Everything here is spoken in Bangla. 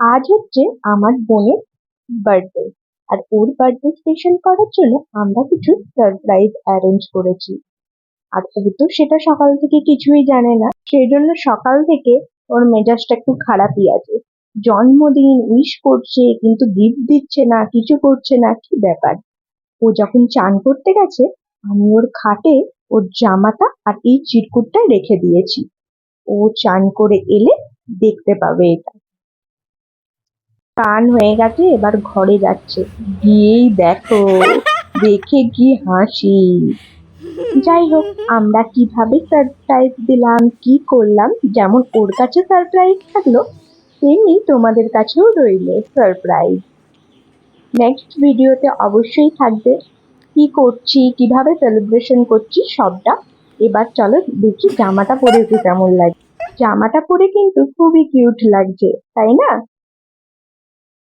আজ হচ্ছে আমার বোনের বার্থডে আর ওর বার্থডে স্পেশাল করার জন্য আমরা কিছু সারপ্রাইজ অ্যারেঞ্জ করেছি। আর ও তো সেটা সকাল থেকে কিছুই জানে না সেই জন্য সকাল থেকে ওর মেজাজটা একটু খারাপই আছে। জন্মদিন উইশ করছে, কিন্তু গিফট দিচ্ছে না, কিছু করছে না, কি ব্যাপার? ও যখন চান করতে গেছে, আমি ওর খাটে ওর জামাটা আর এই চিরকুটটা রেখে দিয়েছি। ও চান করে এলে দেখতে পাবে এটা। টান হয়ে গেছে, এবার ঘরে যাচ্ছে। গিয়েই দেখো, দেখে কি হাসি। যাই হোক, আমরা কীভাবে সারপ্রাইজ দিলাম, কি করলাম, যেমন ওর কাছে সারপ্রাইজ থাকল, তেমনি তোমাদের কাছেও রইল সারপ্রাইজ নেক্সট ভিডিওতে অবশ্যই থাকবে। কি করছি, কীভাবে সেলিব্রেশন করছি, সবটা। এবার চলো দেখি জামাটা পরে কেমন লাগে। জামাটা পরে কিন্তু খুবই কিউট লাগছে, তাই না?